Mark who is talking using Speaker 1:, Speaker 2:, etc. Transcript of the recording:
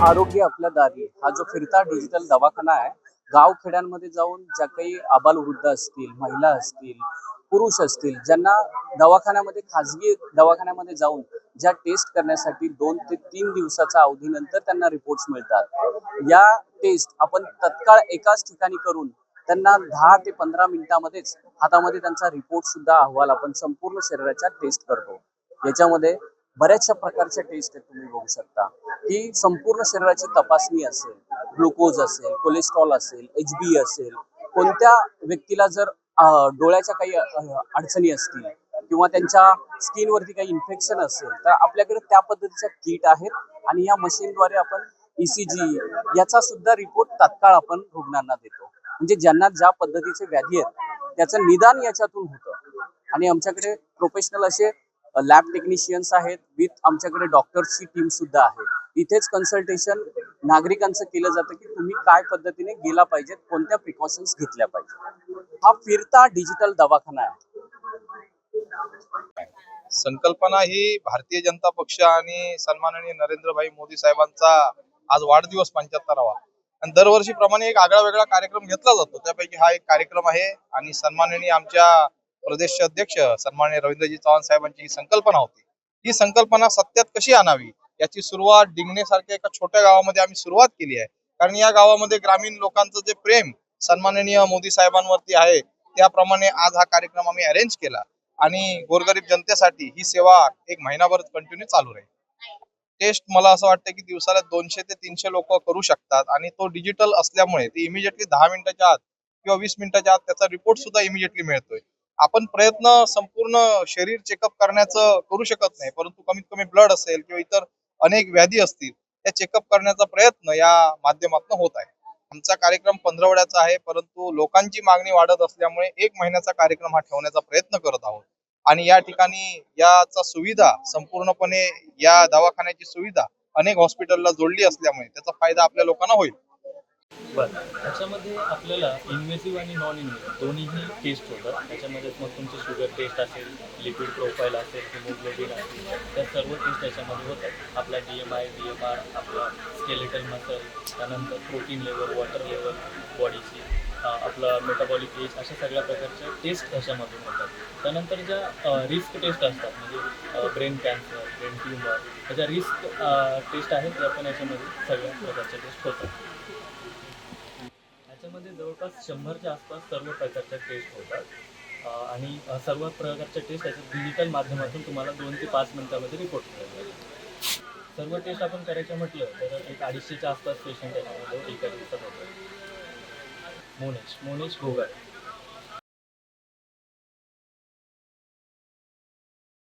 Speaker 1: आरोग्य आपल्या दारी हा जो फिरता डिजिटल दवाखाना आहे गाव खेड्यांमध्ये जाऊन ज्या काही आबालवृद्ध असतील महिला असतील पुरुष असतील ज्यांना दवाखान्यामध्ये खाजगी दवाखान्यामध्ये जाऊन ज्या टेस्ट करण्यासाठी दोन ते तीन दिवसाच्या अवधीनंतर त्यांना रिपोर्ट्स मिळतात. या टेस्ट आपण तत्काळ एकाच ठिकाणी करून त्यांना दहा ते पंधरा मिनिटामध्येच हातामध्ये त्यांचा रिपोर्ट सुद्धा अहवाल आपण संपूर्ण शरीराच्या टेस्ट करतो. याच्यामध्ये बऱ्याचशा प्रकारच्या टेस्ट आहेत तुम्ही बघू शकता. की संपूर्ण शरीराची तपासणी असेल ग्लुकोज असेल कोलेस्ट्रॉल असेल एच बी असेल कोणत्या व्यक्तीला जर डोळ्याच्या काही अडचणी असतील किंवा त्यांच्या स्किनवरती काही इन्फेक्शन असेल तर आपल्याकडे त्या पद्धतीच्या किट आहेत आणि या मशीनद्वारे आपण ईसीजी याचा सुद्धा रिपोर्ट तात्काळ आपण रुग्णांना देतो. म्हणजे ज्यांना ज्या पद्धतीचे व्याधी आहेत त्याचं निदान याच्यातून होतं. आणि आमच्याकडे प्रोफेशनल असे लॅब टेक्निशियन्स आहेत विथ आमच्याकडे डॉक्टर्सची टीम सुद्धा आहे. इथेच कन्सल्टेशन नागरिकांचं केलं जातं की तुम्ही काय पद्धतीने गेला पाहिजेत कोणत्या प्रिकॉशन्स घेतल्या पाहिजेत हा फिरता डिजिटल दवाखाना आहे.
Speaker 2: संकल्पना ही भारतीय जनता पक्ष आणि सन्माननीय नरेंद्रभाई मोदी साहेबांचा आज वाढदिवस पंच्याहत्तरावा. आणि दरवर्षीप्रमाणे एक आगळा वेगळा कार्यक्रम घेतला जातो. त्यापैकी हा एक कार्यक्रम आहे आणि सन्माननीय आमच्या प्रदेश अध्यक्ष सन्माननीय रवींद्रजी चव्हाण साहेबांची ही संकल्पना होती. ही संकल्पना सत्यात कशी आणावी? याची सुरुवात डिंगणेसारख्या एका छोट्या गावामध्ये आम्ही सुरुवात केली आहे. कारण या गावामध्ये ग्रामीण लोकांचं जे प्रेम सन्माननीय मोदी साहेबांवरती आहे त्याप्रमाणे आज हा कार्यक्रम आम्ही अरेंज केला. आणि गोरगरीब जनतेसाठी ही सेवा एक महिनाभर कंटिन्यू चालू राहील. टेस्ट मला असं वाटतं की दिवसाला दोनशे ते तीनशे लोक करू शकतात आणि तो डिजिटल असल्यामुळे ते इमिजिएटली दहा मिनिटाच्या आत किंवा वीस मिनिटाच्या आत त्याचा रिपोर्ट सुद्धा इमिजिएटली मिळतोय. आपण प्रयत्न संपूर्ण शरीर चेकअप करण्याचं करू शकत नाही परंतु कमीत कमी ब्लड असेल किंवा इतर अनेक व्याधी असतील त्या चेकअप करण्याचा प्रयत्न या माध्यमातून होत आहे. आमचा कार्यक्रम पंधरवड्याचा आहे परंतु लोकांची मागणी वाढत असल्यामुळे एक महिन्याचा कार्यक्रम हा ठेवण्याचा प्रयत्न करत आहोत. आणि या ठिकाणी याचा सुविधा संपूर्णपणे या दवाखान्याची सुविधा अनेक हॉस्पिटलला जोडली असल्यामुळे त्याचा फायदा आपल्या लोकांना होईल.
Speaker 3: बरं. त्याच्यामध्ये आपल्याला इन्व्हेसिव्ह आणि नॉन इन्व्हेसिव्ह दोन्हीही टेस्ट होतात त्याच्यामध्ये मग तुमची शुगर टेस्ट असेल लिक्विड प्रोफाईल असेल हिमोग्लोबिन असेल त्या सर्व टेस्ट त्याच्यामध्ये होतात. आपला D M I D M R आपला स्केलेटल मसल त्यानंतर प्रोटीन लेवल वॉटर लेवल बॉडीची आपलं मेटाबॉलिक एज अशा सगळ्या प्रकारच्या टेस्ट त्याच्यामधून होतात. त्यानंतर ज्या रिस्क टेस्ट असतात म्हणजे ब्रेन कॅन्सर ब्रेन ट्युमर त्याच्या रिस्क टेस्ट आहेत त्या पण याच्यामध्ये सगळ्या प्रकारच्या टेस्ट होतात. याच्यामध्ये जवळपास शंभरच्या आसपास सर्व प्रकारच्या टेस्ट होतात. आणि सर्व प्रकारच्या टेस्ट त्याच्या डिजिटल माध्यमातून तुम्हाला दोन ते पाच मिनिटामध्ये रिपोर्ट मिळेल सर्व टेस्ट आपण करायचं म्हटलं तर एक अडीचशेच्या आसपास पेशंट याच्यामध्ये एका दिवसात होतो मोनेश मोनेश घोगाट